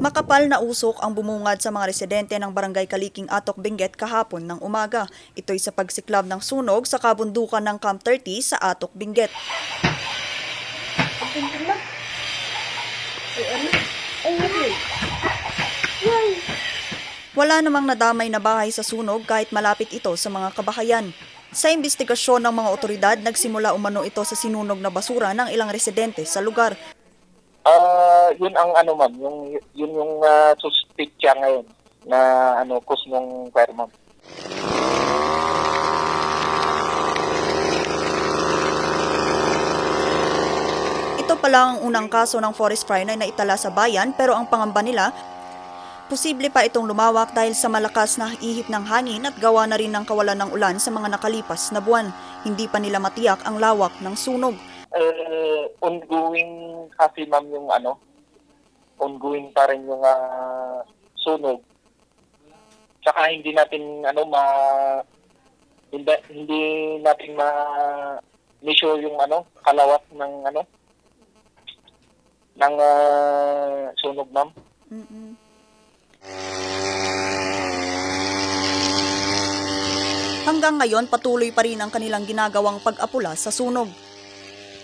Makapal na usok ang bumungad sa mga residente ng Barangay Kaliking Atok Benguet kahapon ng umaga. Ito'y sa pagsiklab ng sunog sa kabundukan ng Camp 30 sa Atok Benguet. Wala namang nadamay na bahay sa sunog kahit malapit ito sa mga kabahayan. Sa investigasyon ng mga otoridad, nagsimula umano ito sa sinunog na basura ng ilang residente sa lugar. Ah, yun ang ano ma'am, yung yun yung uh, suspicion ngayon na ano cause ng fire ma'am. Ito pa lang ang unang kaso ng forest fire na naitala sa bayan pero ang pangamba nila, posible pa itong lumawak dahil sa malakas na ihip ng hangin at gawa na rin ng kawalan ng ulan sa mga nakalipas na buwan. Hindi pa nila matiyak ang lawak ng sunog. Eh, ongoing kasi ma'am yung ano, ongoing pa rin yung ah, sunog. Tsaka hindi natin ano ma hindi, hindi natin ma measure yung ano kalawat ng ano ng ah, sunog ma'am. Mm-mm. Hanggang ngayon, patuloy pa rin ang kanilang ginagawang pag-apula sa sunog.